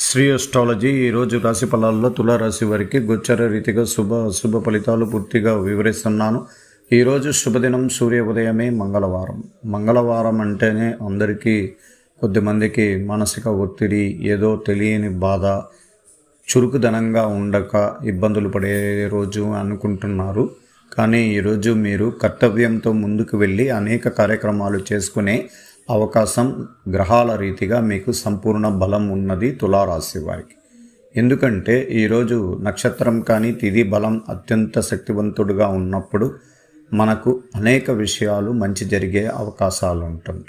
Shri astrology ఈరోజు రాశి ఫలాల్లో తులారాశి వారికి గోచర రీతిగా శుభ అశుభ ఫలితాలు పూర్తిగా వివరిస్తున్నాను. ఈరోజు శుభదినం సూర్య ఉదయమే మంగళవారం. మంగళవారం అంటేనే అందరికీ కొద్దిమందికి మానసిక ఒత్తిడి ఏదో తెలియని బాధ చురుకుదనంగా ఉండక ఇబ్బందులు పడే రోజు అనుకుంటున్నారు. కానీ ఈరోజు మీరు కర్తవ్యంతో ముందుకు వెళ్ళి అనేక కార్యక్రమాలు చేసుకునే అవకాశం గ్రహాల రీతిగా మీకు సంపూర్ణ బలం ఉన్నది తులారాశి వారికి. ఎందుకంటే ఈరోజు నక్షత్రం కానీ తిది బలం అత్యంత శక్తివంతుడుగా ఉన్నప్పుడు మనకు అనేక విషయాలు మంచి జరిగే అవకాశాలు ఉంటుంది.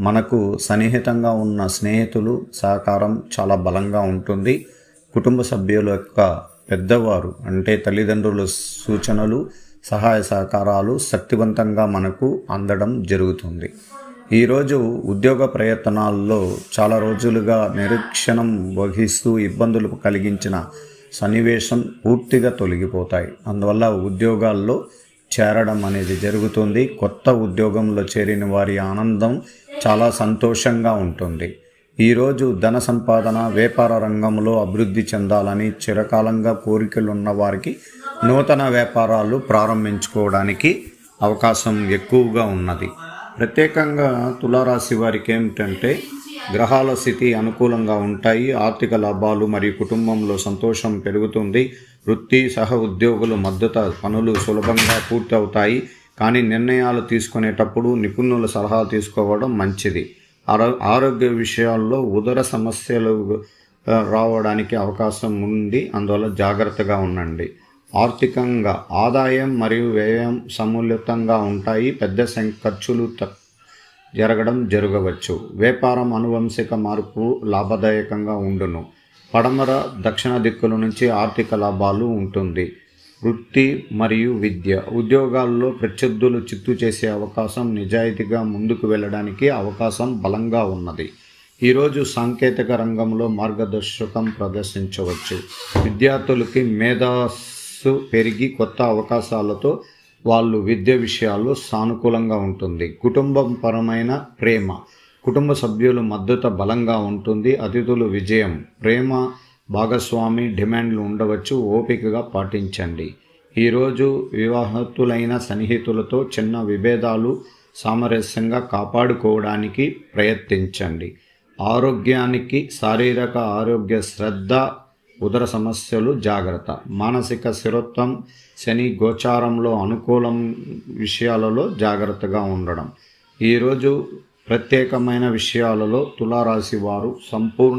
మనకు సన్నిహితంగా ఉన్న స్నేహితులు సహకారం చాలా బలంగా ఉంటుంది. కుటుంబ సభ్యుల యొక్క పెద్దవారు అంటే తల్లిదండ్రుల సూచనలు సహాయ సహకారాలు శక్తివంతంగా మనకు అందడం జరుగుతుంది. ఈరోజు ఉద్యోగ ప్రయత్నాల్లో చాలా రోజులుగా నిరీక్షణం వహిస్తూ ఇబ్బందులు కలిగించిన సన్నివేశం పూర్తిగా తొలగిపోతాయి. అందువల్ల ఉద్యోగాల్లో చేరడం అనేది జరుగుతుంది. కొత్త ఉద్యోగంలో చేరిన వారి ఆనందం చాలా సంతోషంగా ఉంటుంది. ఈరోజు ధన సంపాదన వ్యాపార రంగంలో అభివృద్ధి చెందాలని చిరకాలంగా కోరికలు ఉన్న వారికి నూతన వ్యాపారాలు ప్రారంభించుకోవడానికి అవకాశం ఎక్కువగా ఉన్నది. ప్రత్యేకంగా తులారాశి వారికి ఏమిటంటే గ్రహాల స్థితి అనుకూలంగా ఉంటాయి ఆర్థిక లాభాలు మరియు కుటుంబంలో సంతోషం పెరుగుతుంది వృత్తి సహ ఉద్యోగులు మద్దతు పనులు సులభంగా పూర్తవుతాయి. కానీ నిర్ణయాలు తీసుకునేటప్పుడు నిపుణుల సలహా తీసుకోవడం మంచిది. ఆరో ఆరోగ్య విషయాల్లో ఉదర సమస్యలు రావడానికి అవకాశం ఉంది. అందువల్ల జాగ్రత్తగా ఉండండి. ఆర్థికంగా ఆదాయం మరియు వ్యయం సమూలితంగా ఉంటాయి. పెద్ద సంఖ్య ఖర్చులు జరగడం జరగవచ్చు. వ్యాపారం అనువంశిక మార్పు లాభదాయకంగా ఉండును. పడమర దక్షిణ దిక్కుల నుంచి ఆర్థిక లాభాలు ఉంటుంది. వృత్తి మరియు విద్య. ఉద్యోగాల్లో ప్రత్యర్థులు చిత్తు చేసే అవకాశం నిజాయితీగా ముందుకు వెళ్ళడానికి అవకాశం బలంగా ఉన్నది. ఈరోజు సాంకేతిక రంగంలో మార్గదర్శకం ప్రదర్శించవచ్చు. విద్యార్థులకి మేధా పెరిగి కొత్త అవకాశాలతో వాళ్ళు విద్య విషయాల్లో సానుకూలంగా ఉంటుంది. కుటుంబం పరమైన ప్రేమ కుటుంబ సభ్యుల మద్దతు బలంగా ఉంటుంది. అతిథులు విజయం ప్రేమ భాగస్వామి డిమాండ్లు ఉండవచ్చు. ఓపికగా పాటించండి. ఈరోజు వివాహతులైన సన్నిహితులతో చిన్న విభేదాలు సామరస్యంగా కాపాడుకోవడానికి ప్రయత్నించండి. ఆరోగ్యానికి శారీరక ఆరోగ్య శ్రద్ధ ఉదర సమస్యలు జాగ్రత్త. మానసిక స్థిరత్వం శని గోచారంలో అనుకూలం విషయాలలో జాగ్రత్తగా ఉండడం. ఈరోజు ప్రత్యేకమైన విషయాలలో తులారాశి వారు సంపూర్ణ